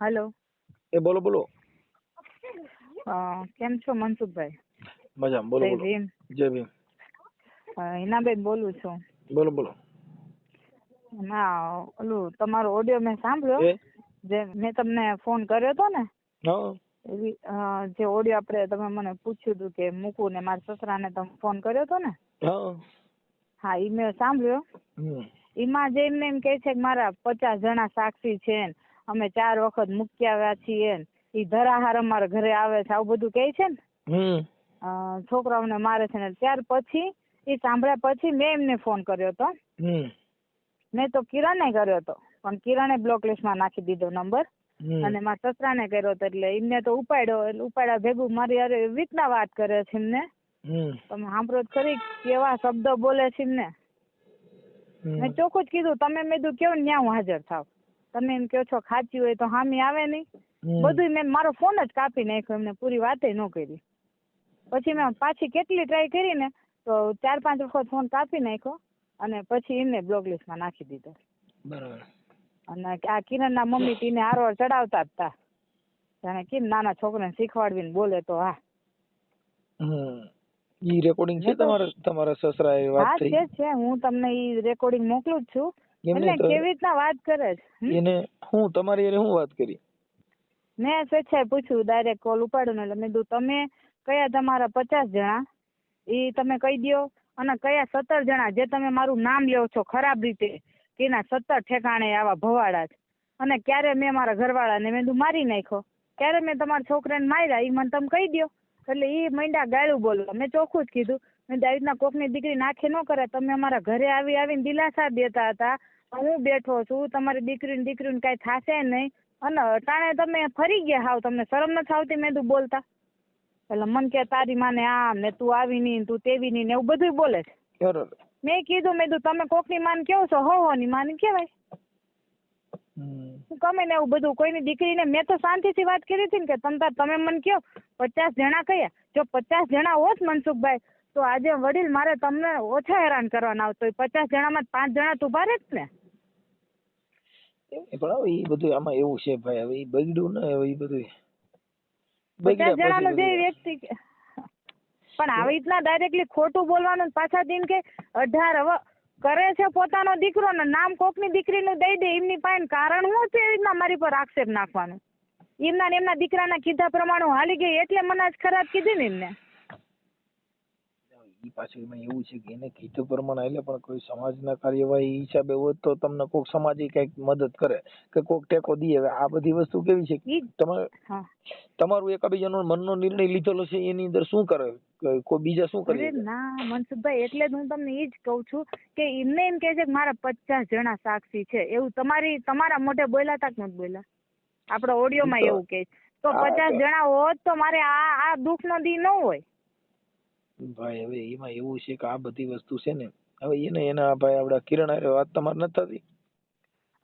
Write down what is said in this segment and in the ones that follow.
હાલો. એ બોલો બોલો. કેમ છો મનસુખભાઈ? મજામાં બોલો બોલો. જય ભીમ. હિનાબેન બોલું છું. બોલો બોલો. ના ઓલું તમારો ઓડિયો મેં સાંભળ્યો. જે મેં તમને ફોન કર્યો હતો ને? એવી જે ઓડિયો આપણે તમે મને પૂછ્યું હતું કે મૂકું ને મારા સસરાને તમે ફોન કર્યો હતો ને? હા. ઈ મેં સાંભળ્યો. એમાં જે એમને એમ કે છે કે મારા પચાસ જણા સાક્ષી છે ને. અમે ચાર વખત મૂકી આવ્યા છીએ ઈ ધરાહાર અમારા ઘરે આવે છે. આવું બધું કે છે ને? છોકરાઓને મારે છે ને. ત્યાર પછી એ સાંભળ્યા પછી મેં એમને ફોન કર્યો હતો મેં તો કિરણને કર્યો હતો પણ કિરણે બ્લોક લિસ્ટમાં નાખી દીધો નંબર. અને મારા સસરાને કર્યો હતો એટલે એમને તો ઉપાડ્યો. એટલે ઉપાડ્યા ભેગું મારી હારે વીકના વાત કરે છે એમને. તમે સાંભળો જ ખરી કેવા શબ્દો બોલે છે એમને. મેં ચોખ્ખું જ કીધું તમે મેં કીધું કેવું ન્યા હું હાજર થાવ? તમે એમ કહો છો ખાચી હોય તો હામી આવે નહીં. બધું મેં મારો ફોન જ કાપી નાખ્યો એમને પૂરી વાતે ન કરી. પછી મેં પાછી કેટલી ટ્રાય કરીને તો ચાર પાંચ વખત ફોન કાપી નાખ્યો અને પછી એમને બ્લોક લિસ્ટમાં નાખી દીધો. બરાબર. અને આ કિરણના મમ્મી તીને હારવાર ચડાવતા જ તા. જાણે કેમ નાના છોકરાને શીખવાડવીને બોલે તો હા. ઈ રેકોર્ડિંગ છે તમારા તમારા સસરા એ હા વાત છે થઈ? છે હું તમને ઈ રેકોર્ડિંગ મોકલું જ છું. એમને કેવી રીતના વાત કરે છે એને હું તમારી એને હું વાત કરી? મેં સ્વેચ્છાએ પૂછ્યું ડાયરેક્ટ કોલ ઉપાડ્યો એટલે મેં કીધું તમે કયા તમારા પચાસ જણા? એ તમે કહી દો અને કયા સત્તર જણા? જે તમે મારું નામ લ્યો છો ખરાબ રીતે કે એના સત્તર ઠેકાણે આવા ભવાડા છે. અને ક્યારે મેં મારા ઘરવાળાને મેં કીધું મારી નાખ્યો. ક્યારે મેં તમારા છોકરાને માર્યા? એ મને તમે કહી દો એટલે એ મંડા ગાળું બોલવા મેં ચોખ્ખું જ કીધું. મેં આવી રીતના કોકની દીકરી નાખે ન કરે તમે અમારા ઘરે આવી આવીને દિલાસા દેતા હતા. હું બેઠો છું તમારી દીકરીને દીકરીને કાંઈ થશે નહીં. અને અટાણે તમે ફરી ગયા હાવ તમને શરમ નથી આવતી મેં તું બોલતા? એટલે મન કે તારી માને આમ ને તું આવી નહીં તું તેવી નહીં ને એવું બધું બોલે છે. બરાબર. મેં કીધું મેં કીધું તમે કોકની માન કેવો છો? હો હો ની માન કહેવાય. ગમે ને એવું બધું કોઈની દીકરીને મેં તો શાંતિથી વાત કરી હતી ને કે તમતા તમે મને કહો પચાસ જણા કયા? જો પચાસ જણા હોત મનસુખભાઈ તો આજે વડીલ મારે તમને ઓછા હેરાન કરવાના આવતો પચાસ જણામાં પાંચ જણા તો ઊભા રહે જ ને? પણ હવે ઈ બધું આમાં એવું છે ભાઈ. હવે ઈ બગડ્યું ને હવે ઈ બધું પચાસ જણાનો જે વ્યક્તિ પણ આવી રીતના ડાયરેક્ટલી ખોટું બોલવાનું પાછા દિન કે અઢાર હવે કરે છે પોતાનો દીકરો ને નામ કોકની દીકરીનું દઈ દે એમની પાસે કારણ શું છે? એવી રીતના મારી પર આક્ષેપ નાખવાનું. એમના ને એમના દીકરાના કીધા પ્રમાણે હાલી ગઈ. એટલે મને આજ ખરાબ કીધી ને એમને. ઈ પાછું એમાં એવું છે કે એને કીધું પ્રમાણે એટલે પણ કોઈ સમાજના કાર્યવાહી હિસાબે હોય તો તમને કોઈક સમાજ કંઈક મદદ કરે કે કોઈક ટેકો દે. હવે આ બધી વસ્તુ કેવી છે? કે તમારે તમારું એક એકાબીજાનો મનનો નિર્ણય લીધેલો છે એની અંદર શું કરે? કોઈ બીજા શું કરે? ના મનસુખભાઈ એટલે જ હું તમને એ જ કહું છું કે એમને એમ કે છે કે મારા પચાસ જણા સાક્ષી છે. એવું તમારી તમારા મોઢે બોલ્યા તા કે નથી બોલ્યા? આપડે ઓડિયોમાં એવું કે તો પચાસ જણા હોત તો મારે આ આ દુઃખ નો દી ન હોય. ભાઈ હવે એમાં એવું છે કે આ બધી વસ્તુ છે ને હવે એને એના ભાઈ આપડા કિરણ હારે વાત તમારે નથી થતી?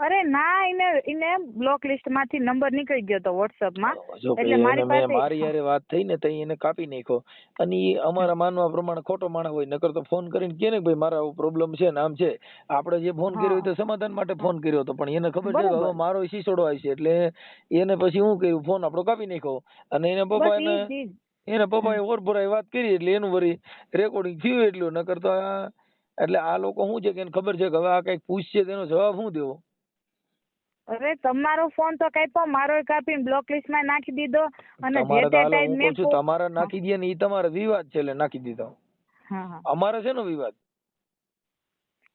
અરે ના એને એને બ્લોક લિસ્ટમાંથી નંબર નીકળી ગયો તો વોટ્સઅપમાં. એટલે મારી પાસે- મારી યારે વાત થઈ ને તઈ એને કાપી નાખ્યો. અને એ અમારા માનવા પ્રમાણે ખોટો માણસ હોય નકર તો ફોન કરીને કે ને ભાઈ મારા આવો પ્રોબ્લેમ છે ને આમ છે. આપણે જે ફોન કર્યો તો સમાધાન માટે ફોન કર્યો હતો પણ એને ખબર છે હવે મારો શીશોડો આવી છે એટલે એને પછી હું કર્યું? ફોન આપણો કાપી નાખ્યો. અને એને પપ્પા એને. એના પપ્પાએ ઓરભરાઈ વાત કરી એટલે એનું વરી રેકોર્ડિંગ થયું એટલું. નકર તો એટલે આ લોકો શું છે કે એને ખબર છે કે હવે આ કંઈક પૂછશે તેનો જવાબ શું દેવો? અરે તમારો ફોન તો કાપ્યો મારો કાપીને બ્લોક લિસ્ટમાં નાખી દીધો અને જે તો ટાઈમ મેં તમારે નાખી દે ને એ તમારો વિવાદ છે એટલે નાખી દીધો. હા છે ને વિવાદ.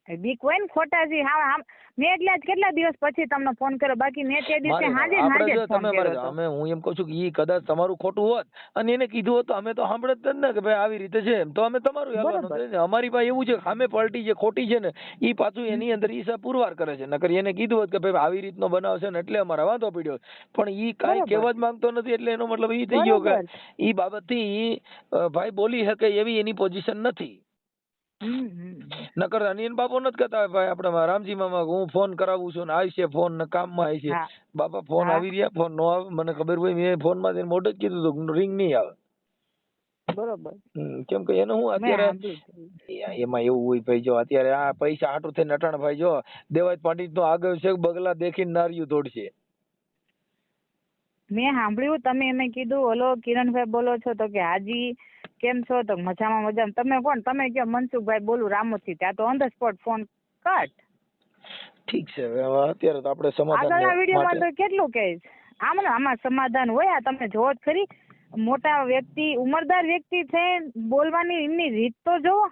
બીક હોય ને ખોટાજી હા મેં એટલે કેટલા દિવસ પછી તમને ફોન કર્યો? બાકી મેં તે દિવસે હાજે હાજે ફોન કર્યો અમે હું એમ કહું છું કે ઈ કદાચ તમારું ખોટું હોત અને એને કીધું હોત તો અમે તો સાંભળત જ ને કે ભાઈ આવી રીતે છે એમ. તો અમે તમારું હાલવાનું. અમારી પાસે એવું છે સામે પલટી જે ખોટી છે ને ઈ પાછું એની અંદર ઈસા પુરવાર કરે છે. નકર એને કીધું હોત કે ભાઈ આવી રીતનો બનાવ છે ને એટલે અમારે વાંધો પડ્યો પણ ઈ કાંઈ. કહેવા જ માંગતો નથી એટલે એનો મતલબ ઈ થઈ ગયો કે ઈ બાબતથી ઈ ભાઈ બોલી શકે એવી એની પોઝિશન નથી. નકર અનિયન બાપો નથી કહેતા ભાઈ આપણે રામજી મામા હું ફોન કરાવું છું ને આવી છે ફોન ને કામમાં આવી છે. બાપા ફોન આવી રહ્યા ફોન નો આવે મને ખબર હોય મેં ફોનમાં મોઢે જ કીધું હતું રિંગ નહીં આવે. બરોબર. કેમ કે એને હું અત્યારે એમાં એવું હોય ભાઈ જો અત્યારે આ પૈસા હાટું થઈને અટાણ ભાઈ જો દેવાજ પાંડિત નો આગળ છે બગલા દેખીને નારિયું તોડશે મેં સાંભળ્યું તમે એને કીધું હલો કિરણભાઈ બોલો છો તો કે હાજી કેમ છો? તો મજામાં મજામાં. તમે કોણ? તમે કયો? મનસુખભાઈ બોલું રામોથી. ત્યાં તો on the spot phone cut ઠીક છે હવે અત્યારે તો આપણે સમાધાન આગળના વિડીયોમાં તો કેટલું કહીશ આમ ને આમાં સમાધાન હોય આ તમે જોવો જ ખરી. મોટા વ્યક્તિ ઉંમરદાર વ્યક્તિ છે બોલવાની એમની રીત તો જોવો.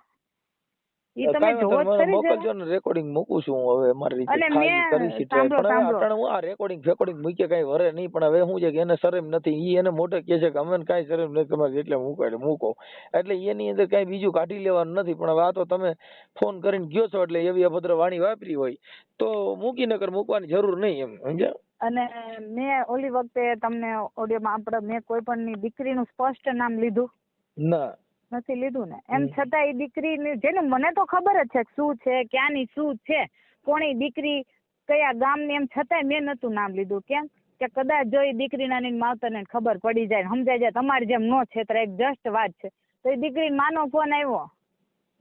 ઈ તમે જોવો જ ખરી મોકલજો ને રેકોર્ડિંગ મૂકું છું હું હવે મારી રીતે ખાલી કરી છે પણ અટાણે હું આ રેકોર્ડિંગ ફેકોર્ડિંગ મૂકીએ કઈ વરે નહીં પણ હવે શું છે કે એને શરમ નથી. ઈ એને મોટે કહે છે કે અમે કાંઈ શરમ નથી તમારે એટલે મૂકો એટલે મૂકો. એટલે એની અંદર કાંઈ બીજું કાઢી લેવાનું નથી પણ હવે આ તો તમે ફોન કરીને ગયો છો એટલે એવી અભદ્ર વાણી વાપરી હોય તો મૂકી નકર મૂકવાની જરૂર નહીં એમ સમજ્યા? અને મેં ઓલી વખતે તમને ઓડિયોમાં આપણે મેં કોઈ પણ ની દીકરીનું સ્પષ્ટ નામ લીધું. ના. નથી લીધું ને. એમ છતાં એ દીકરીની જેનું મને તો ખબર જ છે શું છે ક્યાંની શું છે કોની દીકરી કયા ગામની એમ છતાંય મેં નતું નામ લીધું. કેમ? કે કદાચ જો એ દીકરીના ની માવતરને ખબર પડી જાય ને સમજાઈ જાય તમારી જેમ નો છેતરે એક જસ્ટ વાત છે. તો એ દીકરી માનો ફોન આવ્યો?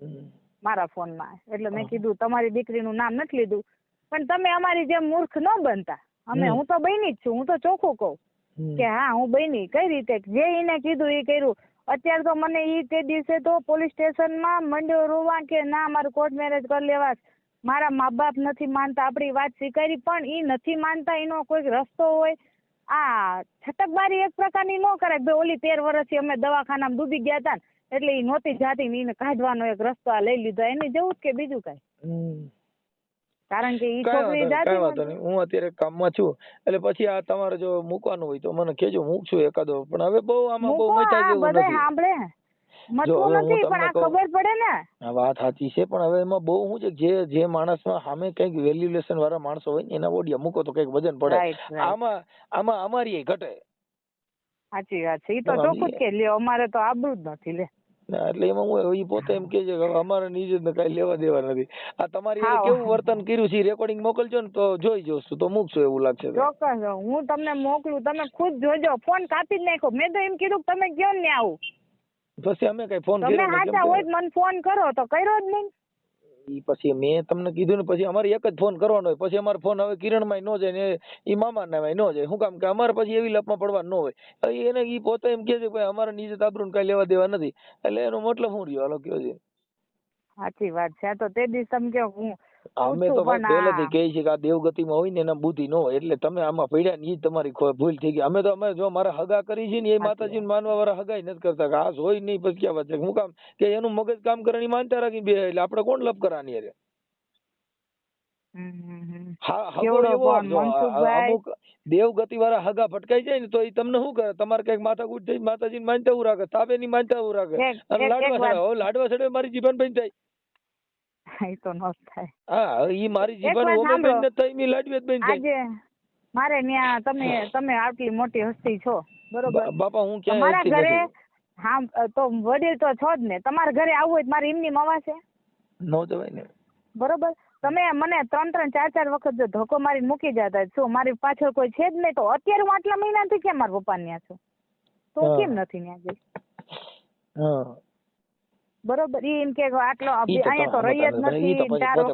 મારા મારા ફોનમાં. એટલે મેં કીધું તમારી દીકરીનું નામ નથી લીધું. પણ તમે અમારી જેમ મૂર્ખ ન બનતા. અમે હું તો બની જ છું. હું તો ચોખ્ખું કહું કે હા હું બની. કઈ રીતે? જે એને કીધું એ કર્યું. અત્યારે તો મને ઈ તે દિવસે તો પોલીસ સ્ટેશનમાં મંડ્યો રોવા કે ના, મારું કોર્ટ મેરેજ કરી લેવા મારા મા બાપ નથી માનતા આપણી વાત સ્વીકારી, પણ ઈ નથી માનતા, એનો કોઈક રસ્તો હોય. આ છટકબારી એક પ્રકારની ન કરે ભાઈ, ઓલી તેર વર્ષથી અમે દવાખાનામાં ડૂબી ગયા હતા એટલે ઈ નહોતી જાતી ને એને કાઢવાનો એક રસ્તો આ લઈ લીધો. એની જેવું જ કે બીજું કઈ. કારણ કે ઈ છોકરી જાતી વાંધો નહીં. હું અત્યારે કામમાં છું એટલે પછી આ તમારે જો મૂકવાનું હોય તો મને કહેજો મૂકશું એકાદો. પણ હવે બહુ આમાં બહુ મચા જેવું નથી. સાંભળે. જો મથવું હવે હું નથી પણ આ ખબર પડે ને. આ વાત સાચી છે પણ હવે એમાં બહુ શું છે જે જે માણસમાં સામે કંઈક વેલ્યુલેશન વાળા માણસો હોય ને એના ઓડિયા મૂકો તો કંઈક વજન પડે. આમાં આમાં અમારી ઘટે. સાચી વાત છે. ઈ તો. ચોખ્ખું જ કે લ્યો અમારે તો આબરૂ જ નથી લે. એટલે એમાં હું એ પોતે એમ કે છે કે અમારે નીચે ને કઈ લેવા દેવા નથી. આ તમારી કેવું વર્તન કર્યું છે રેકોર્ડિંગ મોકલજો ને તો જોઈ જોશું તો મૂકશું એવું લાગશે ચોક્કસ હું તમને મોકલું તમે ખુદ જોજો. ફોન કાપી જ નાખ્યો મેં તો એમ કીધું કે તમે કયો ને આવું. પછી અમે કઈ ફોન કર્યો તમે હાચા હોય મને ફોન કરો તો કર્યો જ નહીં. ઈ પછી મેં તમને કીધું ને પછી અમારે એક જ ફોન કરવાનો હોય. પછી અમારો ફોન હવે કિરણમાં નો જાય ને ઈ મામા ના જાય. શું કામ કે અમારે પછી એવી લપમાં પડવા ન હોય. એને ઈ પોતે એમ કે છે કે અમારે નીચે તાબરું કઈ લેવા દેવા નથી. એટલે એનો મતલબ શું રહ્યો? હાલો કયો છે. સાચી વાત છે. તો તે દિવસ કહો હું અમે તો ભાઈ પહેલેથી કહે છે કે આ દેવગતિમાં હોય ને એના બુદ્ધિ ન હોય એટલે તમે આમાં પડ્યા ને એ તમારી ભૂલ થઈ ગઈ. અમે તો અમે જો મારા હગા કરી છે ને એ માતાજીને માનવા વાળા હગાઈ નથી કરતા કે આ હોય નહીં પછી ક્યાં વાત છે? હું કામ કે એનું મગજ કામ કરવાની માનતા રાખી બે એટલે આપણે કોણ લપ કરવાની અરે હગો. અમુક દેવગતિ વાળા હગા ભટકાઈ જાય ને તો એ તમને શું કરે? તમારે કંઈક માથા ગુટ થઈ માતાજી માનતા એવું રાખે તાબે ની માનતા એવું રાખે. અને લાડવા ચડે લાડવા ચડે મારી જીભાન બની થાય. એ તો નો થાય. હા ઈ મારી જીવન જીભાન ને થાય મી લાડવી બેન આજે મારે ત્યાં તમે તમે આટલી મોટી હસ્તી છો. બરોબર બાપા હું ક્યાં મારા ઘરે હા તો વડીલ તો છો જ ને. તમારા ઘરે આવવું હોય મારી એમની મવા છે? નો જવાય ને. બરોબર. તમે મને ત્રણ ત્રણ ચાર ચાર વખત જો ધોકો મારી મૂકી જતા શું મારી પાછળ કોઈ છે જ નહીં? તો અત્યારે હું આટલા મહિનાથી કેમ મારા પપ્પા ત્યાં છું? તો કેમ નથી ત્યાં ગઈ હા. બરોબર ઈ એમ કે આટલો અહીંયા તો રહી જ નથી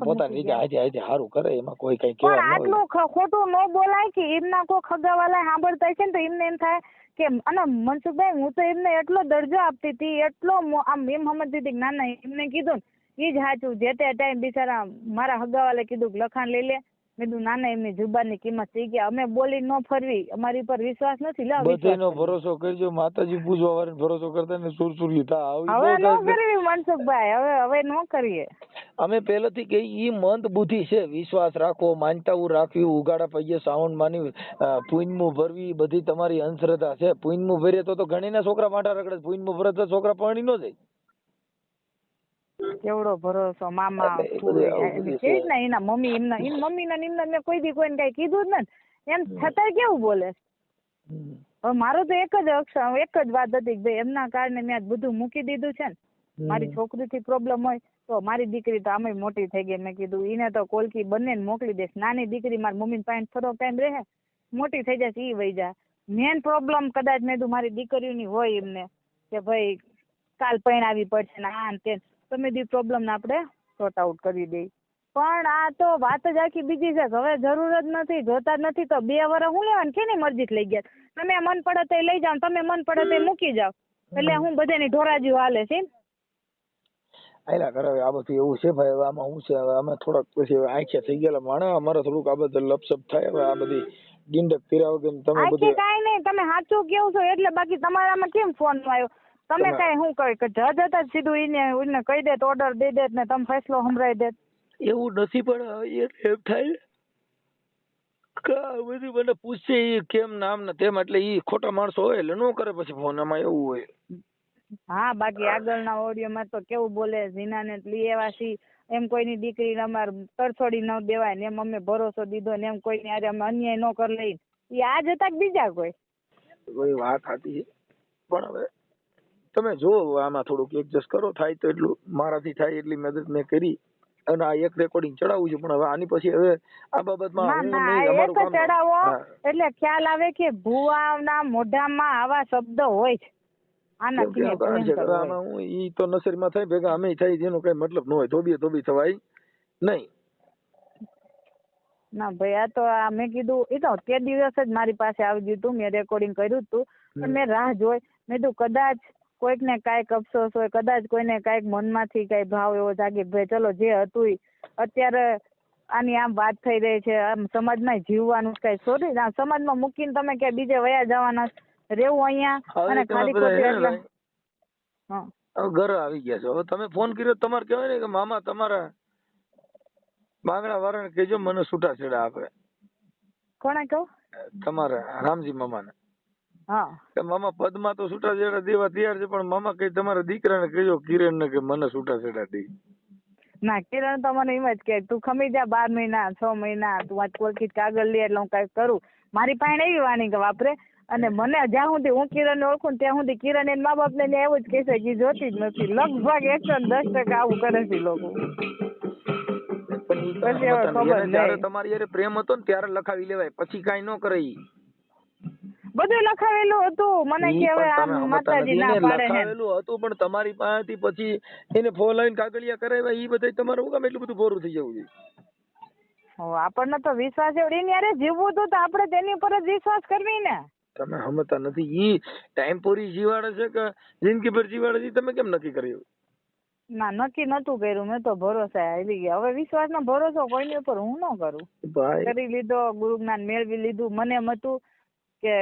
પોતાની રીતે ગયા. હાજે હાજે કરે એમાં કોઈ કઈ હોય. આટલું ખોટું ન બોલાય કે એમના કોઈ ખગાવાલા સાંભળતા છે ને તો એમને એમ થાય કે અને મનસુખભાઈ હું તો એમને એટલો દરજ્જો આપતી હતી એટલો આમ એમ સમજતી હતી કે ના ના એમને કીધું ને ઈ જ સાચું. જે તે ટાઈમ બિચારા મારા હગાવાલે કીધું કે લખાણ લઈ લે. કીધું ના ના એમની જુબાનની કિંમત થઈ ગયા અમે બોલી ન ફરવી. અમારી પર વિશ્વાસ નથી લે બધાનો ભરોસો કરજો. માતાજી પૂજવા વાળાને ભરોસો કરતા ને સુરસુર્યું થા. આવી હવે ન કરવી મનસુખભાઈ. હવે હવે ન કરીએ. અમે પહેલેથી કે ઈ મંદ બુદ્ધિ છે. વિશ્વાસ રાખો માનતાઓ રાખવી ઉગાડા પૈયે સાવણ માની પુણ્યમું ભરવી બધી તમારી અંધશ્રદ્ધા છે. પુણ્યમું ભરે તો તો ઘણીના છોકરા માટા રગડે પુણ્યમું ભરે તો છોકરા પરણી ન જાય. કેવડો ભરોસો મામા આવું છે. જ ને એના મમ્મી એમના એમ મમ્મી ને એમના મેં કોઈ દી કોઈને કઈ કીધું જ નથી. એમ છતાંય કેવું બોલે. હવે મારું તો એક જ અક્ષર એક જ વાત હતી કે ભાઈ એમના કારણે મેં બધું મૂકી દીધું છે ને. મારી છોકરીથી પ્રોબ્લેમ હોય તો મારી દીકરી તો આમે મોટી થઈ ગઈ. મેં કીધું એને તો કોલકી બંને મોકલી દઈશ. નાની દીકરી મારી મમ્મી પાસે થોડો ટાઈમ રહે. મોટી થઈ જશે ઈ વહી જા. મેન પ્રોબ્લેમ કદાચ મેં મારી દીકરીઓની હોય એમને કે ભાઈ કાલ પરણાવી પડશે ને આ ને તે તો મેં દી પ્રોબ્લેમ ને આપણે સોર્ટ આઉટ કરી દઈ પણ આ તો વાત જ આખી બીજી છે. હવે જરૂર જ નથી જોતા જ નથી. તો બે વર્ષ હું લેવાનું કેની મરજી લઈ ગયા? તમે મન પડે તો લઈ જાઓ તમે મન પડે તો મૂકી જાઓ. એટલે હું બધાની ઢોરાજી હાલે છે આયલા કરે આ બધું એવું છે ભાઈ હવે આમાં શું છે? હવે અમે થોડાક પછી આંખ્યા આંખે થઈ ગયેલા માણે અમારે થોડુંક આ બધું લપસપ થાય. હવે આ બધી ડીંડક કર્યા વગર તમે બધું કાંઈ નહીં. તમે સાચું કેવું છો એટલે બાકી તમારામાં કેમ ફોન આવ્યો? તમે કઈ શું કહી કે જજ હતા સીધું એને એને કહી દેત ઓર્ડર દઈ દેત ને તમે ફેસલો સંભળાઈ દેત એવું નથી પણ એમ થાય બધી મને પૂછે એ કેમ નામ ને તેમ એટલે ઈ ખોટા માણસો હોય એટલે નો કરે પછી ફોન એમાં એવું હોય. હા બાકી આગળના ઓડિયોમાં તો કેવું બોલે ઝીનાને લઈ લેવા છી એમ કોઈની દીકરીને અમારે તરછોડી ન દેવાય ને એમ અમે ભરોસો દીધો ને એમ કોઈની ને અમે અન્યાય ન કરી લઈ. એ આ જતા બીજા કોઈ? કોઈ વાત હતી પણ હવે તમે જો આમાં થોડુંક એડજસ્ટ કરો થાય તો એટલું મારાથી થાય એટલી મદદ મેં કરી. અને આ એક રેકોર્ડિંગ ચડાવવું છે પણ હવે આની પછી હવે આ બાબતમાં હું નહીં, અમારું કામ ચડાવો એટલે ખ્યાલ આવે કે ભુવાના મોઢામાં આવા શબ્દ હોય છે. આમાં હું ઈ તો નસરીમાં થાય ભેગા અમે થાય જેનો કઈ મતલબ ન હોય ધોબીએ ધોબી થવાય. નહીં. ના ભાઈ આ તો આ મેં કીધું એ તો તે દિવસ જ મારી પાસે આવી ગયું હતું મેં રેકોર્ડિંગ કર્યું હતું પણ મેં રાહ જોઈ મેં કીધું કદાચ કોઈકને કાંઈક અફસોસ હોય કદાચ કોઈને કાંઈક મનમાંથી કાંઈ ભાવ એવો જાગે ભાઈ ચલો જે હતું અત્યારે આની આમ વાત થઈ રહી છે આમ સમાજમાં જીવવાનું કાંઈ સોરી ના સમાજમાં મૂકીને તમે કે બીજે વયા જવાના રહેવું અહીંયા અને ખાલી બધા ખોટી એટલે હવે ઘરે આવી ગયા છો. હવે તમે ફોન કર્યો તમારે કહેવાય ને કે મામા તમારા બાંગડા વાળાને કહેજો મને છૂટાછેડા આપે. કોણે કહું? તમારા રામજી મામાને. કે મામા પદમાં તો છૂટાછેડા દેવા તૈયાર છે પણ મામા કઈ તમારા દીકરાને કહેજો કિરણને કે મને છૂટાછેડા દે. ના કિરણ તો મને એમ જ કે તું ખમી જા બાર મહિના છ મહિના તું આ કોલથી કાગળ લે એટલે હું કઈ કરું. મારી પાસે એવી વાણી કે વાપરે અને મને જ્યાં સુધી હું કિરણ ઓળખું ત્યાં સુધી કિરણ એના મા બાપ ને એવું જ કહેશે કે જોતી જ નથી. લગભગ એકસો ને દસ ટકા આવું કરે છે લોકો. ને. તમારી પ્રેમ હતો ને ત્યારે લખાવી લેવાય. પછી કઈ ન કરે બધું લખાવેલું હતું. મને કે હવે આમ માતાજી ના પાડે છે લખાવેલું હતું પણ તમારી પાસેથી પછી એને ફોન લાઈન કાગળિયા કરાવ્યા ઈ બધા તમારું હું કામ? એટલું બધું ભોરું થઈ જવું જોઈએ હો, આપણને તો વિશ્વાસ એવડે ને હારે જીવવું હતું તો આપણે તેની ઉપર જ વિશ્વાસ કરવી ને. તમે સમજતા નથી. ઈ ટાઈમ પૂરી જીવાડે છે કે જિંદગી ભર જીવાડે છે? તમે કેમ નક્કી કર્યું? ના નક્કી નતું કર્યું. મેં તો ભરોસા આવી ગયા. હવે વિશ્વાસ નો ભરોસો કોઈની ઉપર હું ન કરું? કરી લીધો ગુરુ જ્ઞાન મેળવી લીધું. મને એમ હતું કે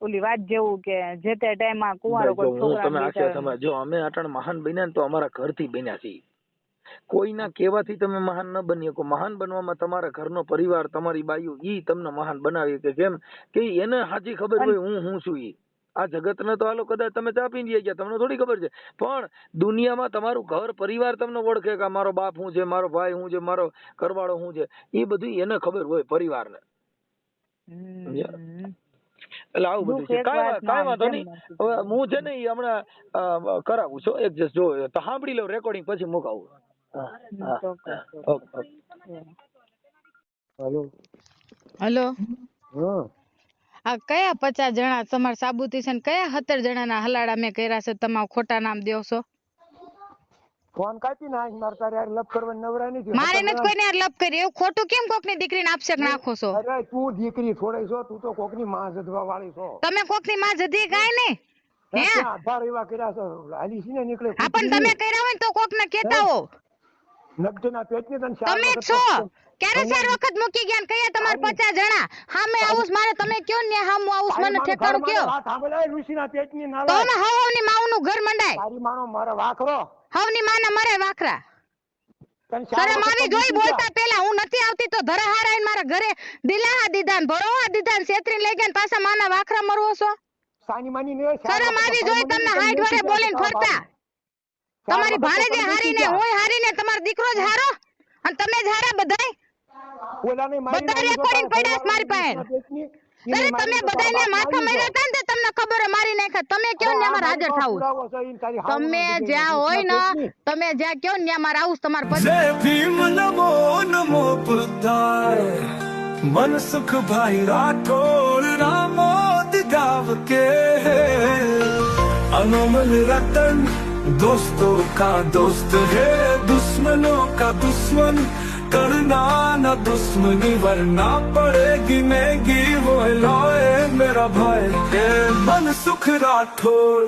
ઓલી વાત જેવું કે જે તે ટાઈમમાં કુંવારો કોઈ હું છોકરા તમે તમે જો અમે અટાણ મહાન બન્યા ને તો અમારા ઘરથી બન્યા છીએ. કોઈના કહેવાથી તમે મહાન ન બની શકો. મહાન બનવામાં તમારા ઘરનો પરિવાર તમારી બાયુ ઈ તમને મહાન બનાવી કે કેમ કે એને સાચી ખબર હોય હું હું છું ઈ. આ જગતને તો હાલો કદાચ તમે ચા પીને ગયા તમને થોડી ખબર છે. પણ દુનિયામાં તમારું ઘર પરિવાર તમને ઓળખે કે મારો બાપ હું છે મારો ભાઈ હું છે મારો ઘરવાળો હું છે. એ બધું એને ખબર હોય પરિવારને? એટલે આવું બધું છે. કાંઈ કાંઈ વાંધો નહીં. હવે હું છે ને હમણાં કરાવું છું. એડજસ્ટ જો તો સાંભળી લઉં રેકોર્ડિંગ પછી મુકાવું. હેલો. હલો. હા. આ કયા પચાસ જણા તમારા સાબુતી છે ને કયા સત્તર જણાના હલાડા મેં કર્યા છે? તમે ખોટા નામ છો. ફોન કાપી નાખ માર તારે યાર લપ કરવાની નવરા નથી. મારે નથી કોઈને યાર લપ કરી. એવું ખોટું કેમ કોકની દીકરીને આપશેક નાખો છો? અરે તું દીકરી છોડાઈ છો તું તો કોકની માં જધવા વાળી છો. તમે કોકની માં જધી કાંઈ ને હે? આભાર એવા કર્યા છો? હાલી સીને નીકળે આપણ તમે કર્યા હોય તો કોકને કહેતા હો? નબજના પેટની તન તમે છો. ક્યારે ચાર વખત મૂકી ગયા ને કયા તમારા આની- પચાસ જણા? હામે આવું મારે. તમે કયો ને હામું આવું મને ઠેકાણું કયો? મારે વાત સાંભળાય લુસીના પેટની તો નાલાય. હવની માવનું ઘર મંડાય. તારી માનો મારા વાખરો. હવની માના મરે વાખરા. શરમ આવી જોઈ બોલતા પેલા હું નથી આવતી તો ધરા હારા મારા ઘરે દિલાહા દીધા ને ભરોહા દીધા ને છેતરીને લઈ ગયા પાછા માના વાખરા મરવો છો? સાની માની ને શરમ આવી જોઈ તમને હાઈટ વડે બોલીને ફરતા? તમારી ભાણેજે હારીને હોય હારીને તમારો દીકરો જ હારો? અને તમે જ હારા બધાય? ઓલાને મારી બધા નાની પડ્યા મારી પાસે. લુસીના પેટની, એને અરે મારી તમે જોતા બધાને બાપ માથા મારી માર્યા છે. હતા ને તે તમને ખબર હે મારી નાખ્યા તમે કયો ને અમારે હાજર થાવું પુરાવો છે, ઈને તારી હાવ તમે નથી જ્યાં હોય ને પેટની. તમે જ્યાં કયો ને ત્યાં મારે આવું જ તમારે પછી जय भीम नमो नमो बुद्धाय मन सुख भाई राठौर रामोद गाव के अनमोल रतन दोस्तों का दोस्त है दुश्मनों का दुश्मन करना न दुश्मनी, वरना पड़ेगी महँगी वो लौए मेरा भाई। ए मन सुख राठौर।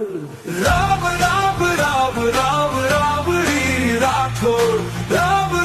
राम राम राम राम राम, री राठौर। राम